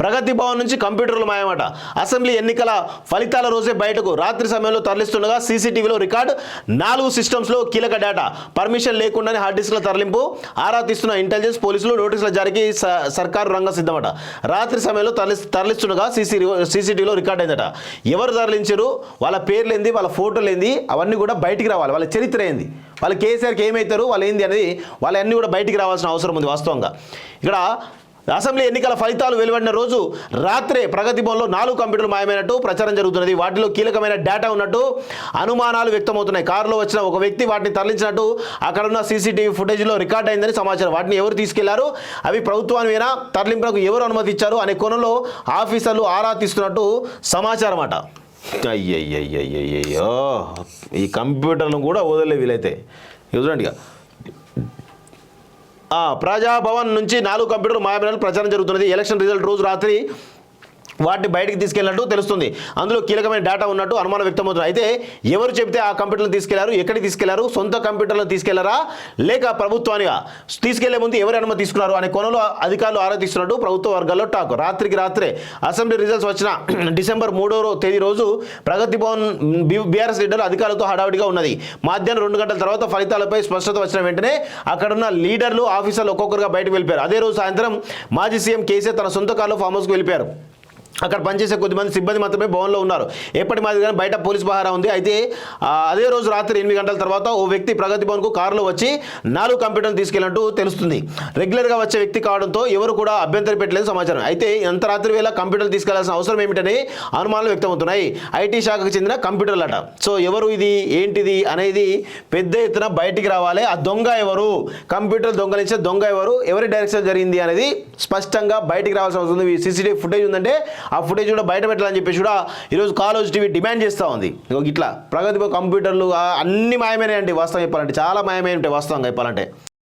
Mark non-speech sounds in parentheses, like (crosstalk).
ప్రగతి భవన్ నుంచి కంప్యూటర్లు మాయమాట. అసెంబ్లీ ఎన్నికల ఫలితాల రోజే బయటకు రాత్రి సమయంలో తరలిస్తుండగా సీసీటీవీలో రికార్డు నాలుగు సిస్టమ్స్లో కీలక డేటా పర్మిషన్ లేకుండానే హార్డ్ డిస్క్ల తరలింపు ఆరా తీస్తున్న ఇంటెలిజెన్స్ పోలీసులు నోటీసుల జారీకి స- సర్కారు రంగ సిద్ధమట. రాత్రి సమయంలో తరలి తరలిస్తుండగా సీసీ సీసీటీవీలో రికార్డ్ అయిందట. ఎవరు తరలించారు? వాళ్ళ పేర్లు ఏంది? వాళ్ళ ఫోటోలు ఏంది? అవన్నీ కూడా బయటికి రావాలి. వాళ్ళ చరిత్ర ఏంది? వాళ్ళ కేసీఆర్కి ఏమవుతారు వాళ్ళు ఏంది అనేది వాళ్ళన్నీ కూడా బయటికి రావాల్సిన అవసరం ఉంది వాస్తవంగా. ఇక్కడ అసెంబ్లీ ఎన్నికల ఫలితాలు వెలువడిన రోజు రాత్రే ప్రగతి భవన్లో నాలుగు కంప్యూటర్లు మాయమైనట్టు ప్రచారం జరుగుతున్నది. వాటిలో కీలకమైన డేటా ఉన్నట్టు అనుమానాలు వ్యక్తమవుతున్నాయి. కారులో వచ్చిన ఒక వ్యక్తి వాటిని తరలించినట్టు అక్కడ ఉన్న సీసీటీవీ ఫుటేజ్లో రికార్డ్ అయిందని సమాచారం. వాటిని ఎవరు తీసుకెళ్ళారు? అవి ప్రభుత్వానివేనా? తరలింపులకు ఎవరు అనుమతి ఇచ్చారు అనే కోణంలో ఆఫీసర్లు ఆరా తీస్తున్నట్టు సమాచారం అట. అయ్యయ్యయ్యయ్యో ఈ కంప్యూటర్ను కూడా వదలే వీలైతే. చూడండి ప్రజాభవన్ నుంచి నాలుగు కంప్యూటర్లు మాయమైనట్లు ప్రచారం జరుగుతున్నది. ఎలక్షన్ రిజల్ట్ రోజు రాత్రి వాటిని బయటికి తీసుకెళ్ళినట్టు తెలుస్తుంది. అందులో కీలకమైన డేటా ఉన్నట్టు అనుమానం వ్యక్తమవుతుంది. అయితే ఎవరు చెబితే ఆ కంప్యూటర్లు తీసుకెళ్ళారు? ఎక్కడికి తీసుకెళ్ళారు? సొంత కంప్యూటర్లు తీసుకెళ్ళారా? లేక ప్రభుత్వానిగా? తీసుకెళ్ళే ముందు ఎవరు అనుమతి తీసుకున్నారు? అనే కోణంలో అధికారులు ఆరాధిస్తున్నట్టు ప్రభుత్వ వర్గాల్లో టాక్ రాత్రికి రాత్రే అసెంబ్లీ రిజల్ట్స్ వచ్చిన (clears throat) డిసెంబర్ మూడో తేదీ రోజు ప్రగతి భవన్ బీఆర్ఎస్ లీడర్ అధికారులతో హడావిడిగా ఉన్నది. మధ్యాహ్నం రెండు గంటల తర్వాత ఫలితాలపై స్పష్టత వచ్చిన వెంటనే అక్కడున్న లీడర్లు ఆఫీసర్లు ఒక్కొక్కరుగా బయటకు వెళ్ళిపోయారు. అదే రోజు సాయంత్రం మాజీ సీఎం కేసీఆర్ తన సొంత కారులో ఫామ్ హౌస్కు వెళ్ళిపోయారు. అక్కడ పనిచేసే కొద్దిమంది సిబ్బంది మాత్రమే భవన్లో ఉన్నారు. ఎప్పటి మాదిరిగానే బయట పోలీస్ పహారా ఉంది. అయితే అదే రోజు రాత్రి ఎనిమిది గంటల తర్వాత ఓ వ్యక్తి ప్రగతి భవన్కు కారులో వచ్చి నాలుగు కంప్యూటర్లు తీసుకెళ్ళినట్టు తెలుస్తుంది. రెగ్యులర్గా వచ్చే వ్యక్తి కావడంతో ఎవరు కూడా అభ్యంతరం పెట్టలేదు సమాచారం. అయితే అంత రాత్రి వేళ కంప్యూటర్లు తీసుకెళ్ళాల్సిన అవసరం ఏమిటని అనుమానాలు వ్యక్తమవుతున్నాయి. ఐటీ శాఖకు చెందిన కంప్యూటర్లట. సో ఎవరు ఇది? ఏంటిది? అనేది పెద్ద ఎత్తున బయటికి రావాలి. ఆ దొంగ ఎవరు? కంప్యూటర్ దొంగలించే దొంగ ఎవరు? ఎవరి డైరెక్షన్ జరిగింది అనేది స్పష్టంగా బయటికి రావాల్సిన అవసరం ఉంది. సీసీటీవీ ఫుటేజ్ ఉందంటే ఆ ఫుటేజ్ కూడా బయట పెట్టాలని చెప్పేసి కూడా ఈరోజు కాలేజ్ టీవీ డిమాండ్ చేస్తూ ఉంది. ఇట్లా ప్రగతి కంప్యూటర్లు ఆ, అన్ని మాయమైనాయండి వాస్తవం చెప్పాలంటే చాలా మాయమైన ఉంటాయి వాస్తవంగా చెప్పాలంటే.